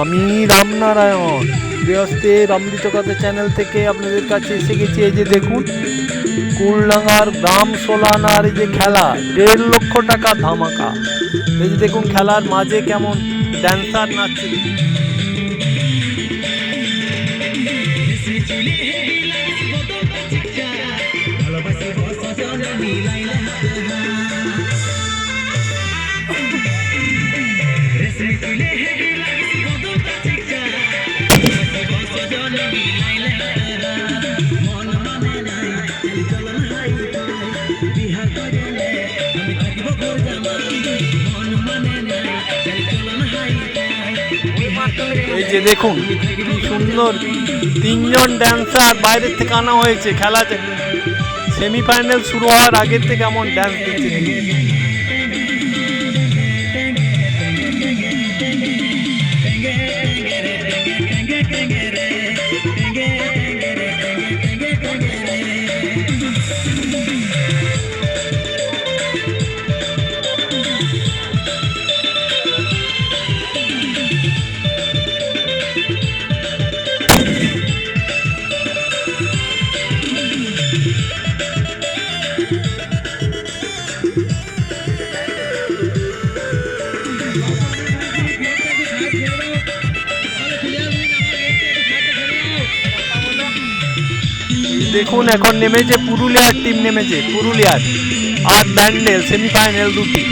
আমি রামনারায়ণ গৃহস্থের অমৃত কথা চ্যানেল থেকে আপনাদের কাছে এসে গেছি। এই যে দেখুন, কুলডাঙ্গার গ্রাম সোলানার এই যে খেলা, দেড় লক্ষ টাকা ধামাকা। এই যে দেখুন খেলার মাঝে কেমন ড্যান্সার নাচছে। এই যে দেখুন, কি সুন্দর। তিনজন ড্যান্সার বাইরের থেকে আনা হয়েছে খেলাতে। সেমিফাইনাল শুরু হওয়ার আগের থেকে এমন ড্যান্স দিচ্ছে দেখুন। দেখুন এখন নেমেছে পুরুলিয়ার টিম নেমেছে পুরুলিয়ার। আর ব্যান্ডেল সেমিফাইনাল দুটি।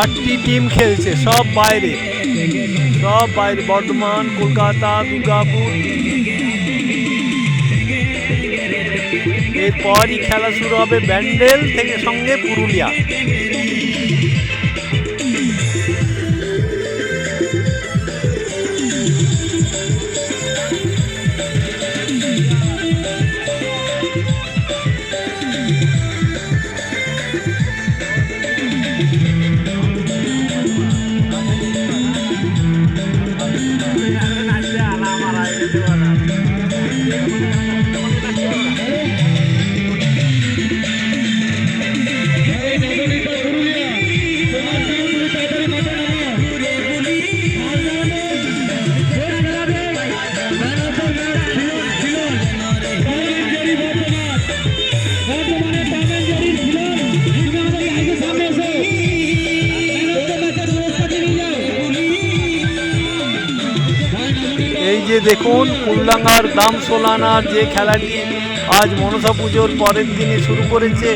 আটটি টিম খেলছে সব বাইরে। সব বাইরে বর্ধমান কলকাতা দুর্গাপুর। এরপরই খেলা শুরু হবে ব্যান্ডেল থেকে সঙ্গে পুরুলিয়া। যে দেখুন কুল্লাঙ্গার দাম সোলানার যে খেলাটি আজ মনসা পুজোর পরের দিনে শুরু করেছে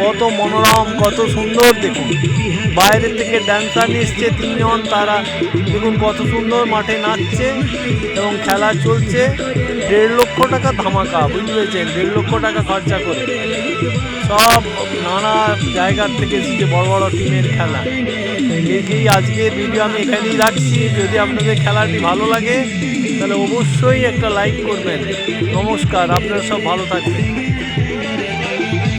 কত মনোরম, কত সুন্দর, দেখুন। বাইরে থেকে ড্যান্সার এসছে তিনজন, তারা দেখুন কত সুন্দর মাঠে নাচছে এবং খেলা চলছে। দেড় লক্ষ টাকা ধামাকা, বুঝতে পেরেছেন? দেড় লক্ষ টাকা খরচা করে। সব নানা জায়গার থেকে এসেছে বড় বড় টিমের খেলা। এই আজকে ভিডিও আমি এখানেই রাখছি। যদি আপনাদের খেলাটি ভালো লাগে, তাহলে অবশ্যই একটা লাইক করবেন। নমস্কার, আপনারা সব ভালো থাকবেন। You.